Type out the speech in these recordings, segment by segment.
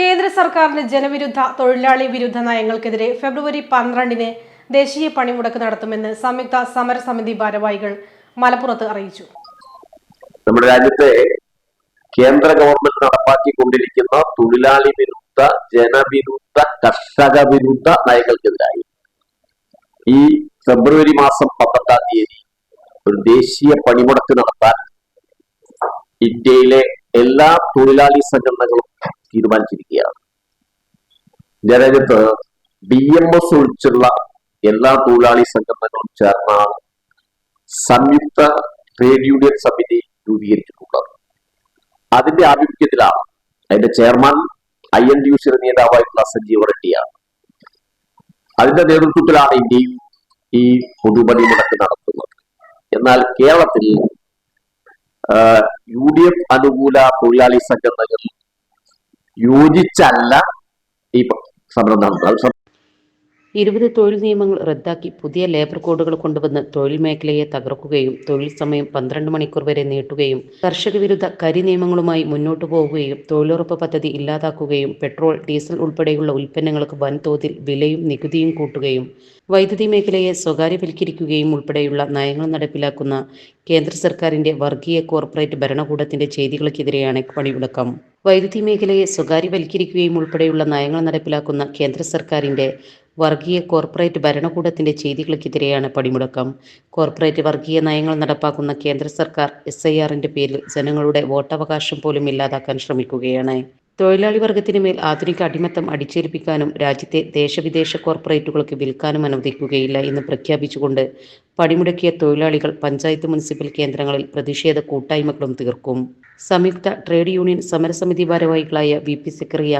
കേന്ദ്ര സർക്കാരിന്റെ ജനവിരുദ്ധ തൊഴിലാളി വിരുദ്ധ നയങ്ങൾക്കെതിരെ ഫെബ്രുവരി പന്ത്രണ്ടിന് ദേശീയ പണിമുടക്ക് നടത്തുമെന്ന് സംയുക്ത സമരസമിതി ഭാരവാഹികൾ മലപ്പുറത്ത് അറിയിച്ചു. നമ്മുടെ രാജ്യത്തെ കേന്ദ്ര ഗവൺമെന്റ് നടപ്പാക്കിക്കൊണ്ടിരിക്കുന്ന തൊഴിലാളി വിരുദ്ധ ജനവിരുദ്ധ കർഷക വിരുദ്ധ നയങ്ങൾക്കെതിരായി ഈ ഫെബ്രുവരി മാസം പന്ത്രണ്ടാം തീയതി ഒരു ദേശീയ പണിമുടക്ക് നടത്താൻ ഇന്ത്യയിലെ എല്ലാ തൊഴിലാളി സംഘടനകളും തീരുമാനിച്ചിരിക്കുകയാണ്. രാജ്യത്ത് ഡി എം എസ് ഒഴിച്ചുള്ള എല്ലാ തൊഴിലാളി സംഘടനകളും ചേർന്നാണ് സംയുക്ത ട്രേഡ് യൂണിയൻ സമിതി രൂപീകരിച്ചിട്ടുള്ളത്. അതിന്റെ ആഭിമുഖ്യത്തിലാണ് അതിന്റെ ചെയർമാൻ ഐ എൻ ഡി യുസിയുടെ നേതാവായിട്ടുള്ള സഞ്ജീവ് റെഡ്ഡിയാണ്. അതിന്റെ നേതൃത്വത്തിലാണ് ഇന്ത്യയിൽ ഈ പൊതുപണി മുടക്ക് നടത്തുന്നത്. എന്നാൽ കേരളത്തിൽ യു ഡി എഫ് അനുകൂല തൊഴിലാളി സംഘടനകൾ യോജിച്ചല്ല ഈ സമരം ഇരുപത് തൊഴിൽ നിയമങ്ങൾ റദ്ദാക്കി പുതിയ ലേബർ കോഡുകൾ കൊണ്ടുവന്ന് തൊഴിൽ മേഖലയെ തകർക്കുകയും തൊഴിൽ സമയം പന്ത്രണ്ട് മണിക്കൂർ വരെ നീട്ടുകയും കർഷക വിരുദ്ധ കരി നിയമങ്ങളുമായി മുന്നോട്ടു പോവുകയും തൊഴിലുറപ്പ് പദ്ധതി ഇല്ലാതാക്കുകയും പെട്രോൾ ഡീസൽ ഉൾപ്പെടെയുള്ള ഉൽപ്പന്നങ്ങൾക്ക് വൻതോതിൽ വിലയും നികുതിയും കൂട്ടുകയും വൈദ്യുതി മേഖലയെ സ്വകാര്യവൽക്കരിക്കുകയും ഉൾപ്പെടെയുള്ള നയങ്ങൾ നടപ്പിലാക്കുന്ന കേന്ദ്ര സർക്കാരിന്റെ വർഗീയ കോർപ്പറേറ്റ് ഭരണകൂടത്തിന്റെ ചെയ്തികൾക്കെതിരെയാണ് പണിമുടക്കം. വൈദ്യുതി മേഖലയെ സ്വകാര്യവൽക്കരിക്കുകയും ഉൾപ്പെടെയുള്ള നയങ്ങൾ നടപ്പിലാക്കുന്ന കേന്ദ്ര സർക്കാരിന്റെ വർഗീയ കോർപ്പറേറ്റ് ഭരണകൂടത്തിന്റെ ചെയ്തികൾക്കെതിരെയാണ് പണിമുടക്കം കോർപ്പറേറ്റ് വർഗീയ നയങ്ങൾ നടപ്പാക്കുന്ന കേന്ദ്ര സർക്കാർ എസ് ഐ ആറിന്റെ പേരിൽ ജനങ്ങളുടെ വോട്ടവകാശം പോലും ഇല്ലാതാക്കാൻ ശ്രമിക്കുകയാണ്. തൊഴിലാളി വർഗത്തിന് മേൽ ആധുനിക അടിമത്തം അടിച്ചേൽപ്പിക്കാനും രാജ്യത്തെ ദേശവിദേശ കോർപ്പറേറ്റുകൾക്ക് വിൽക്കാനും അനുവദിക്കുകയില്ല എന്ന് പ്രഖ്യാപിച്ചുകൊണ്ട് പണിമുടക്കിയ തൊഴിലാളികൾ പഞ്ചായത്ത് മുനിസിപ്പൽ കേന്ദ്രങ്ങളിൽ പ്രതിഷേധ കൂട്ടായ്മകളും തീർക്കും. സംയുക്ത ട്രേഡ് യൂണിയൻ സമരസമിതി ഭാരവാഹികളായ V P Zakriya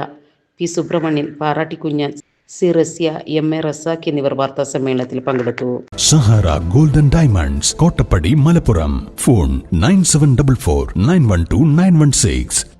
P Subramanian Paratti Kunjan C Raziya M A Razak എന്നിവർ വാർത്താ സമ്മേളനത്തിൽ പങ്കെടുത്തു. Sahara golden diamonds Kottappadi Malappuram. Phone nine seven double four nine one two nine one six.